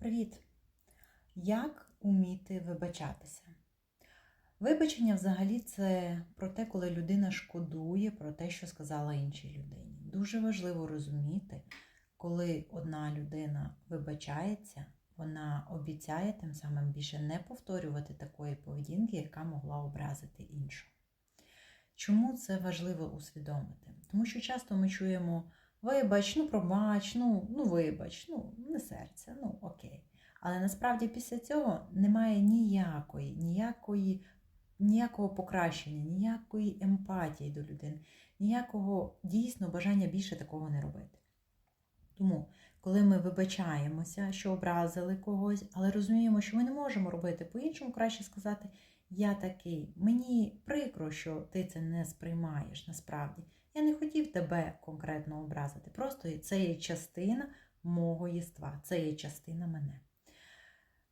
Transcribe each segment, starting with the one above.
Привіт! Як уміти вибачатися? Вибачення взагалі це про те, коли людина шкодує про те, що сказала іншій людині. Дуже важливо розуміти, коли одна людина вибачається, вона обіцяє тим самим більше не повторювати такої поведінки, яка могла образити іншу. Чому це важливо усвідомити? Тому що часто ми чуємо вибач, ну пробач, ну, ну вибач, ну не серце, ну. Але насправді після цього немає ніякої, ніякої, ніякого покращення, ніякої емпатії до людини, ніякого дійсно бажання більше такого не робити. Тому, коли ми вибачаємося, що образили когось, але розуміємо, що ми не можемо робити по-іншому, краще сказати, я такий, мені прикро, що ти це не сприймаєш насправді. Я не хотів тебе конкретно образити. Просто це є частина мого єства, це є частина мене.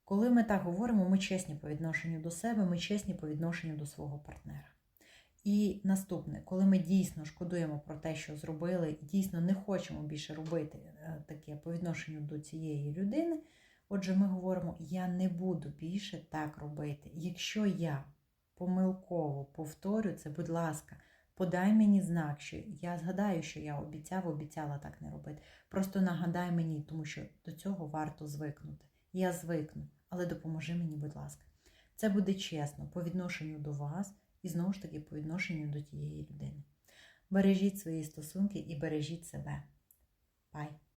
Коли ми так говоримо, ми чесні по відношенню до себе, ми чесні по відношенню до свого партнера. І наступне, коли ми дійсно шкодуємо про те, що зробили, і дійсно не хочемо більше робити е, таке по відношенню до цієї людини, отже, ми говоримо: я не буду більше так робити. Якщо я помилково повторю це, будь ласка, подай мені знак, що я згадаю, що я обіцяв, обіцяла так не робити. Просто нагадай мені, тому що до цього варто звикнути. Я звикну, але допоможи мені, будь ласка. Це буде чесно по відношенню до вас і знову ж таки по відношенню до тієї людини. Бережіть свої стосунки і бережіть себе. Бай!